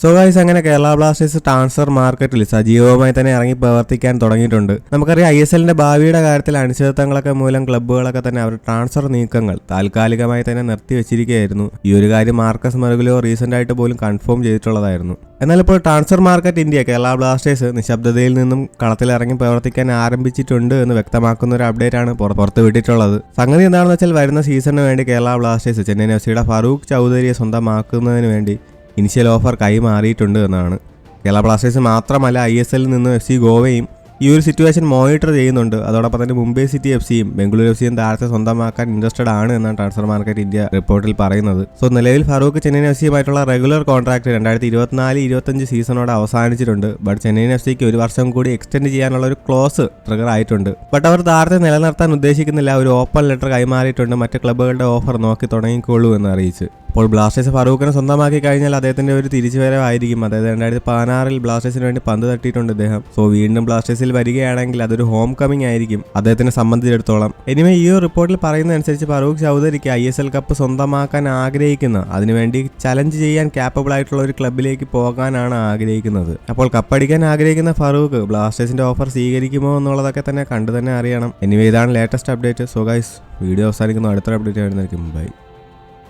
So guys അങ്ങനെ Kerala Blasters transfer മാർക്കറ്റിൽ സജീവമായി തന്നെ ഇറങ്ങി പ്രവർത്തിക്കാൻ തുടങ്ങിയിട്ടുണ്ട്. നമുക്കറിയാം ഐ എസ് എല്ലിന്റെ ഭാവിയുടെ കാര്യത്തിൽ അനിശ്ചിതത്വങ്ങളൊക്കെ മൂലം ക്ലബ്ബുകളൊക്കെ തന്നെ അവർ ട്രാൻസ്ഫർ നീക്കങ്ങൾ താൽക്കാലികമായി തന്നെ നിർത്തിവെച്ചിരിക്കുകയായിരുന്നു ഈ ഒരു കാര്യം മാർക്കസ് മെറുകിലോ റീസെന്റ് ആയിട്ട് പോലും കൺഫേം ചെയ്തിട്ടുള്ളതായിരുന്നു. എന്നാൽ ഇപ്പോൾ transfer market India Kerala Blasters നിശബ്ദതയിൽ നിന്നും കളത്തിലിറങ്ങി പ്രവർത്തിക്കാൻ ആരംഭിച്ചിട്ടുണ്ട് എന്ന് വ്യക്തമാക്കുന്ന ഒരു അപ്ഡേറ്റ് ആണ് പുറത്തു വിട്ടിട്ടുള്ളത്. സംഗതി എന്താണെന്ന് വെച്ചാൽ വരുന്ന സീസണിന് വേണ്ടി കേരള ബ്ലാസ്റ്റേഴ്സ് ചെന്നൈയിൻ എഫ് സിയുടെ ഫറൂഖ് ചൗധരിയെ സ്വന്തമാക്കുന്നതിന് വേണ്ടി ഇനിഷ്യൽ ഓഫർ കൈമാറിയിട്ടുണ്ട് എന്നാണ്. കേരള ബ്ലാസ്റ്റേഴ്സ് മാത്രമല്ല ഐ എസ് എല്ലിൽ നിന്ന് എഫ് സി ഗോവയും ഈ ഒരു സിറ്റുവേഷൻ മോണിറ്റർ ചെയ്യുന്നുണ്ട്. അതോടൊപ്പം തന്നെ മുംബൈ സിറ്റി എഫ് സിയും ബംഗളൂരു എഫ് സിയും താരത്തെ സ്വന്തമാക്കാൻ ഇൻട്രസ്റ്റഡ് ആണ് എന്നാണ് ട്രാൻസ്ഫർ മാർക്കറ്റ് ഇന്ത്യ റിപ്പോർട്ടിൽ പറയുന്നത്. സോ നിലവിൽ ഫറൂഖ് ചെന്നൈയിൻ എഫ് സിയുമായിട്ടുള്ള റെഗുലർ കോൺട്രാക്ട് രണ്ടായിരത്തി ഇരുപത്തിനാല് ഇരുപത്തഞ്ച് സീസണോടെ അവസാനിച്ചിട്ടുണ്ട്. ബട്ട് ചെന്നൈയിൻ എഫ് സിക്ക് ഒരു വർഷം കൂടി എക്സ്റ്റെൻഡ് ചെയ്യാനുള്ള ഒരു ക്ലോസ് ട്രിഗർ ആയിട്ടുണ്ട്. ബട്ട് അവർ താരത്തെ നിലനിർത്താൻ ഉദ്ദേശിക്കുന്നില്ല. ഒരു ഓപ്പൺ ലെറ്റർ കൈമാറിയിട്ടുണ്ട്. മറ്റ് ക്ലബ്ബുകളുടെ ഓഫർ നോക്കി തുടങ്ങിക്കോളൂ എന്ന് അറിയിച്ചു. അപ്പോൾ ബ്ലാസ്റ്റേഴ്സ് ഫറൂഖിനെ സ്വന്തമാക്കി കഴിഞ്ഞാൽ അദ്ദേഹത്തിന്റെ ഒരു തിരിച്ചുവരവായിരിക്കും അതായത് രണ്ടായിരത്തി പതിനാറിൽ ബ്ലാസ്റ്റേഴ്സിന് വേണ്ടി പന്ത് തട്ടിയിട്ടുണ്ട് അദ്ദേഹം സോ വീണ്ടും ബ്ലാസ്റ്റേഴ്സിൽ വരികയാണെങ്കിൽ അതൊരു ഹോം കമ്മിങ് ആയിരിക്കും അദ്ദേഹത്തിനെ സംബന്ധിച്ചിടത്തോളം. ഇനിമേ ഈ ഒരു റിപ്പോർട്ടിൽ പറയുന്നതനുസരിച്ച് ഫറൂഖ് ചൗധരിക്ക് ഐ എസ് എൽ കപ്പ് സ്വന്തമാക്കാൻ ആഗ്രഹിക്കുന്ന അതിനുവേണ്ടി ചലഞ്ച് ചെയ്യാൻ കാപ്പബിൾ ആയിട്ടുള്ള ഒരു ക്ലബിലേക്ക് പോകാനാണ് ആഗ്രഹിക്കുന്നത്. അപ്പോൾ കപ്പടിക്കാൻ ആഗ്രഹിക്കുന്ന ഫറൂഖ് ബ്ലാസ്റ്റേഴ്സിന്റെ ഓഫർ സ്വീകരിക്കുമോ എന്നുള്ളതൊക്കെ തന്നെ കണ്ടു തന്നെ അറിയണം. എനിവേ ഇതാണ് latest update so guys video അവസാനിക്കുന്നു. അടുത്ത അപ്ഡേറ്റ് ആയിരുന്നിരിക്കും ബൈ